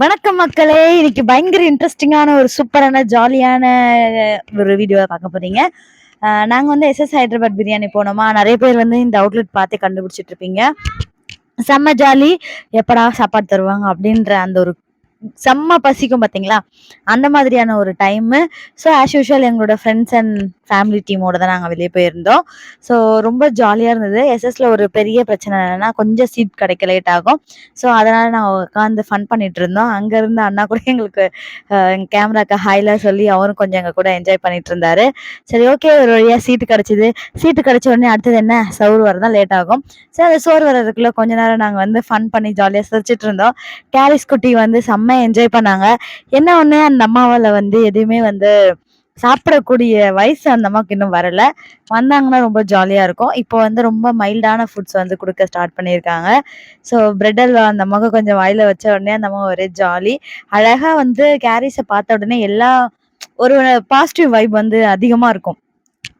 வணக்கம் மக்களே. இன்னைக்கு பயங்கர இன்ட்ரெஸ்டிங்கான ஒரு சூப்பரான ஜாலியான ஒரு வீடியோவை பார்க்க போறீங்க. நாங்கள் நாங்க வந்து எஸ்எஸ் ஹைதராபாத் பிரியாணி போனோமா? நிறைய பேர் வந்து இந்த அவுட்லெட் பார்த்தே கண்டுபிடிச்சிட்டு இருப்பீங்க. செம்ம ஜாலி எப்படா சாப்பாடு தருவாங்க அப்படின்ற அந்த ஒரு செம்ம பசிக்கும் பார்த்தீங்களா அந்த மாதிரியான ஒரு டைமு ஸோ ஆஸ் யூஷுவல் எங்களோட ஃப்ரெண்ட்ஸ் அண்ட் ஃபேமிலி டீமோட தான் நாங்கள் வெளியே போயிருந்தோம். ஸோ ரொம்ப ஜாலியாக இருந்தது. எஸ்எஸ்ல ஒரு பெரிய பிரச்சனை என்னன்னா கொஞ்சம் சீட் கிடைக்க லேட் ஆகும். ஸோ அதனால் நாங்கள் உட்காந்து ஃபன் பண்ணிட்டு இருந்தோம். அங்கே இருந்த அண்ணா கூட எங்களுக்கு கேமராக்கு ஹைல சொல்லி அவரும் கொஞ்சம் எங்கள் கூட என்ஜாய் பண்ணிட்டு இருந்தாரு. சரி ஓகே ஒரு வழியாக சீட்டு கிடச்சிது. சீட்டு கிடச்ச உடனே அடுத்தது என்ன? சவுறு வரதான் லேட் ஆகும். சரி அந்த சோறு வர்றதுக்குள்ளே கொஞ்ச நேரம் நாங்கள் வந்து ஃபன் பண்ணி ஜாலியாக சிரிச்சிட்டு இருந்தோம். கேரிஸ் குட்டி வந்து செம்ம என்ஜாய் பண்ணாங்க. என்ன ஒன்று அந்த அம்மாவில் வந்து எதுவுமே வந்து சாப்பிடக்கூடிய வயசு அந்த அம்மாவுக்கு இன்னும் வரல. வந்தாங்கன்னா ரொம்ப ஜாலியாக இருக்கும். இப்போ வந்து ரொம்ப மைல்டான ஃபுட்ஸ் வந்து கொடுக்க ஸ்டார்ட் பண்ணியிருக்காங்க. ஸோ பிரெட் அல்வா அந்த அம்மாவுக்கு கொஞ்சம் வாயில வச்ச உடனே அந்த அம்மா ஒரே ஜாலி அழகாக வந்து கேரிஸை பார்த்த உடனே எல்லா ஒரு பாசிட்டிவ் வைப் வந்து அதிகமாக இருக்கும்.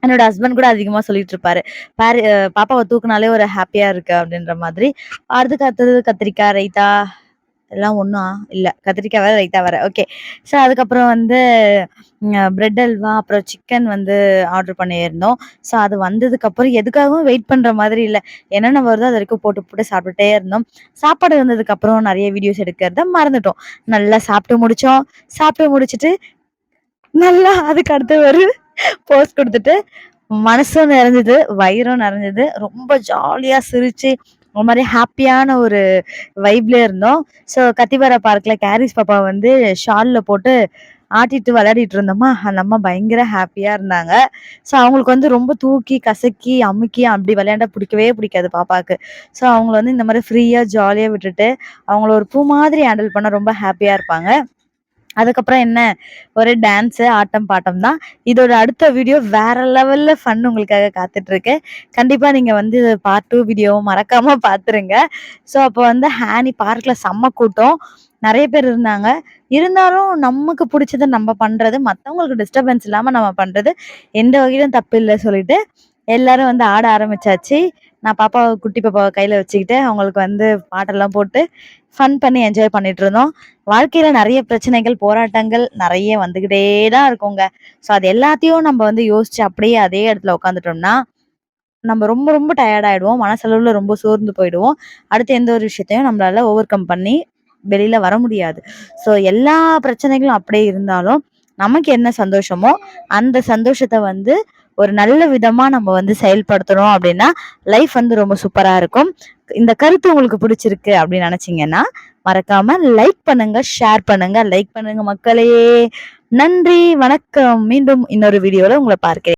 என்னோட ஹஸ்பண்ட் கூட அதிகமாக சொல்லிட்டு இருப்பாரு. பாரு பாப்பாவை தூக்குனாலே ஒரு ஹாப்பியாக இருக்கு அப்படின்ற மாதிரி. அடுத்து அடுத்தது கத்திரிக்காய் ரைத்தா எல்லாம் ஒன்றும் இல்லை. கத்திரிக்காய் வேற ரைத்தா வேறு. ஓகே ஸோ அதுக்கப்புறம் வந்து பிரெட் அல்வா அப்புறம் சிக்கன் வந்து ஆர்டர் பண்ணியிருந்தோம். ஸோ அது வந்ததுக்கப்புறம் எதுக்காகவும் வெயிட் பண்ணுற மாதிரி இல்லை. என்னென்ன வருதோ அது வரைக்கும் போட்டு போட்டு சாப்பிட்டுட்டே இருந்தோம். சாப்பாடு வந்ததுக்கப்புறம் நிறைய வீடியோஸ் எடுக்கிறத மறந்துட்டோம். நல்லா சாப்பிட்டு முடிச்சோம். சாப்பிட்டு முடிச்சிட்டு நல்லா அதுக்கு அடுத்து ஒரு போஸ்ட் கொடுத்துட்டு மனசும் நிறைஞ்சது வயிறும் நிறைஞ்சது. ரொம்ப ஜாலியாக சிரித்து ஒரு மாதிரி ஹாப்பியான ஒரு வைப்ல இருந்தோம். ஸோ கத்திவர பார்க்ல கேரிஸ் பாப்பா வந்து ஷால்ல போட்டு ஆட்டிட்டு விளையாடிட்டு இருந்தோமா? அந்த அம்மா பயங்கர ஹாப்பியா இருந்தாங்க. ஸோ அவங்களுக்கு வந்து ரொம்ப தூக்கி கசக்கி அமுக்கி அப்படி விளையாண்டா பிடிக்கவே பிடிக்காது பாப்பாவுக்கு. ஸோ அவங்கள வந்து இந்த மாதிரி ஃப்ரீயா ஜாலியா விட்டுட்டு அவங்கள ஒரு பூ மாதிரி ஹேண்டில் பண்ண ரொம்ப ஹாப்பியா இருப்பாங்க. அதுக்கப்புறம் என்ன? ஒரே டான்ஸு ஆட்டம் பாட்டம் தான். இதோட அடுத்த வீடியோ வேற லெவலில் ஃபன் உங்களுக்காக காத்துட்டு இருக்கு நீங்கள் வந்து பார்ட் டூ வீடியோவும் மறக்காம பார்த்துருங்க ஸோ அப்போ வந்து ஹேனி பார்க்கில் செம்ம கூட்டம். நிறைய பேர் இருந்தாங்க. இருந்தாலும் நமக்கு பிடிச்சதை நம்ம பண்ணுறது மற்றவங்களுக்கு டிஸ்டர்பன்ஸ் இல்லாமல் நம்ம பண்ணுறது எந்த வகையிலும் தப்பு இல்லை சொல்லிட்டு எல்லாரும் வந்து ஆட ஆரம்பிச்சாச்சு. நான் பாப்பாவை குட்டி பாப்பாவை கையில் வச்சுக்கிட்டு அவங்களுக்கு வந்து பாட்டெல்லாம் போட்டு ஃபன் பண்ணி என்ஜாய் பண்ணிட்டு இருந்தோம். வாழ்க்கையில் நிறைய பிரச்சனைகள் போராட்டங்கள் நிறைய வந்துக்கிட்டே தான் இருக்குங்க. ஸோ அது எல்லாத்தையும் நம்ம வந்து யோசிச்சு அப்படியே அதே இடத்துல உட்காந்துட்டோம்னா நம்ம ரொம்ப ரொம்ப டயர்ட் ஆயிடுவோம். மனசளவில் ரொம்ப சோர்ந்து போயிடுவோம். அடுத்து எந்த ஒரு விஷயத்தையும் நம்மளால ஓவர் கம் பண்ணி வெளியில வர முடியாது. ஸோ எல்லா பிரச்சனைகளும் அப்படியே இருந்தாலும் நமக்கு என்ன சந்தோஷமோ அந்த சந்தோஷத்தை வந்து ஒரு நல்ல விதமா நம்ம வந்து செயல்படுத்தணும் அப்படின்னா லைஃப் வந்து ரொம்ப சூப்பரா இருக்கும். இந்த கருத்து உங்களுக்கு பிடிச்சிருக்கு அப்படின்னு நினைச்சீங்கன்னா மறக்காம லைக் பண்ணுங்க ஷேர் பண்ணுங்க லைக் பண்ணுங்க மக்களே. நன்றி வணக்கம். மீண்டும் இன்னொரு வீடியோல உங்களை பார்க்கிறேன்.